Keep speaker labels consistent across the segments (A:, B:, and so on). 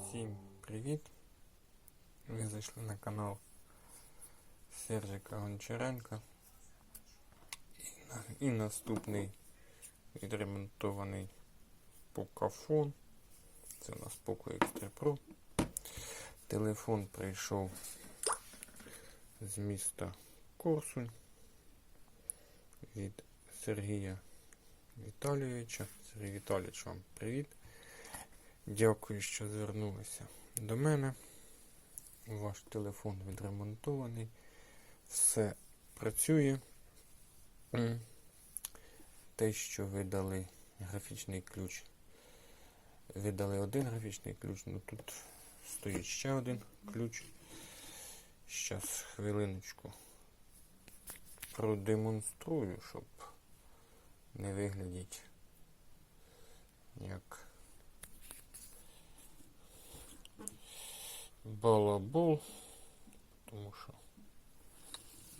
A: Всім привіт! Ви зайшли на канал Сержика Гончаренка. І, на- і наступний відремонтований покафон. Це у нас Poco X3 Pro. Телефон прийшов з міста Корсунь від Сергія Віталійовича. Сергій Віталійович, вам привіт. Дякую, що звернулися до мене. Ваш телефон відремонтований. Все працює. Те, що ви дали графічний ключ. Ви дали один графічний ключ, ну тут стоїть ще один ключ. Щас хвилиночку продемонструю, щоб не виглядіть як балабол, тому що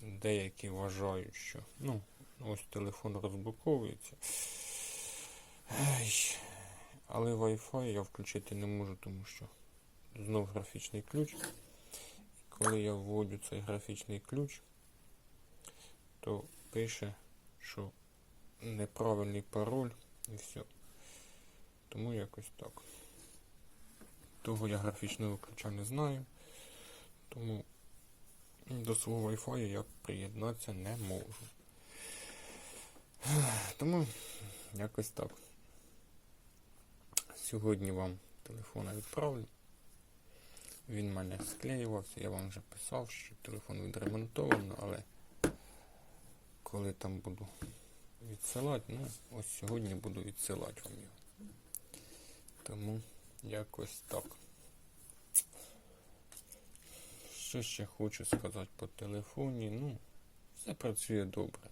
A: деякі вважають, що ну, ось телефон розблоковується. Але Wi-Fi я включити не можу, тому що знов графічний ключ. І коли я вводю цей графічний ключ, то пише, що неправильний пароль і все. Тому якось так. Того я графічного ключа не знаю. Тому до свого Wi-Fi я приєднатися не можу. Тому якось так. Сьогодні вам телефон відправлю. Він в мене склеювався, я вам вже писав, що телефон відремонтовано, але коли там буду відсилати, ну, ось сьогодні буду відсилати вам його. Тому якось так. Що ще хочу сказати по телефоні? Ну, все працює добре.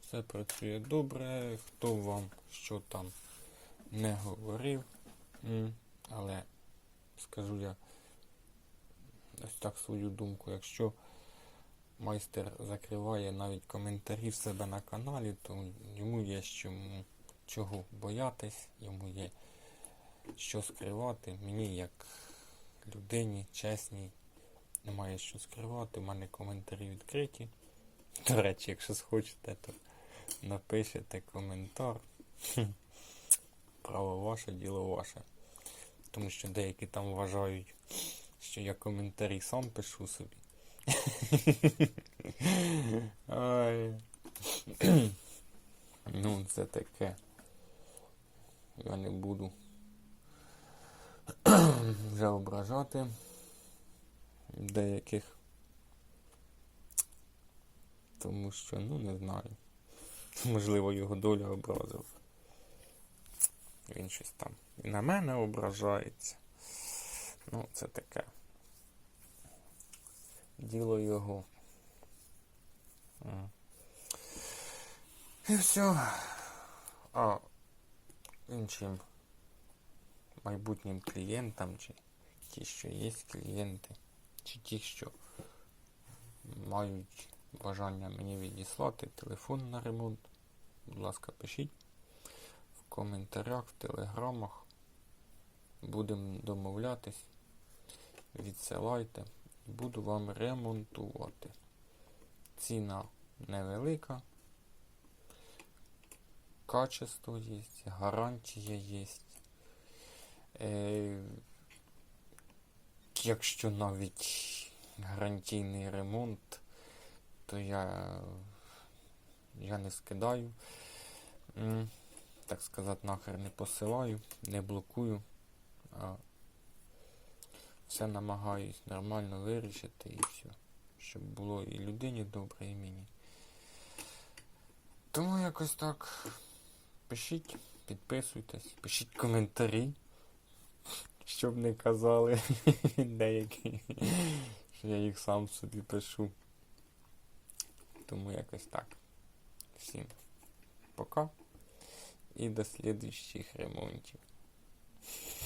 A: Все працює добре. Хто вам що там не говорив. Але скажу я ось так свою думку. Якщо майстер закриває навіть коментарі в себе на каналі, то йому є чому чого боятись, йому є що скривати. Мені як людині, чесній, немає що скривати. У мене коментарі відкриті. До речі, якщо схочете, то напишете коментар. Право ваше, діло ваше. Тому що деякі там вважають, що я коментарі сам пишу собі. Ай. ну, це таке. Я не буду вже ображати деяких. Тому що, ну, не знаю. Можливо, його доля образив. Він щось там і на мене ображається. Ну, це таке. Діло його. І все. А іншим майбутнім клієнтам, чи ті, що є клієнти, чи ті, що мають бажання мені відіслати телефон на ремонт, будь ласка, пишіть в коментарях, в телеграмах. Будемо домовлятись. Відсилайте буду вам ремонтувати. Ціна невелика. Качество є, гарантія є. Е, якщо навіть гарантійний ремонт, то я, я не скидаю. Так сказати, нахер не посилаю, не блокую, все намагаюсь нормально вирішити і все. Щоб було і людині добре, і мені. Тому якось так. Пишіть, підписуйтесь, пишіть коментарі, щоб не казали деякі, що я їх сам собі пишу. Тому якось так. Всім пока. І до слідуючих ремонтів.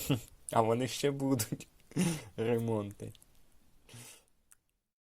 A: А вони ще будуть ремонти.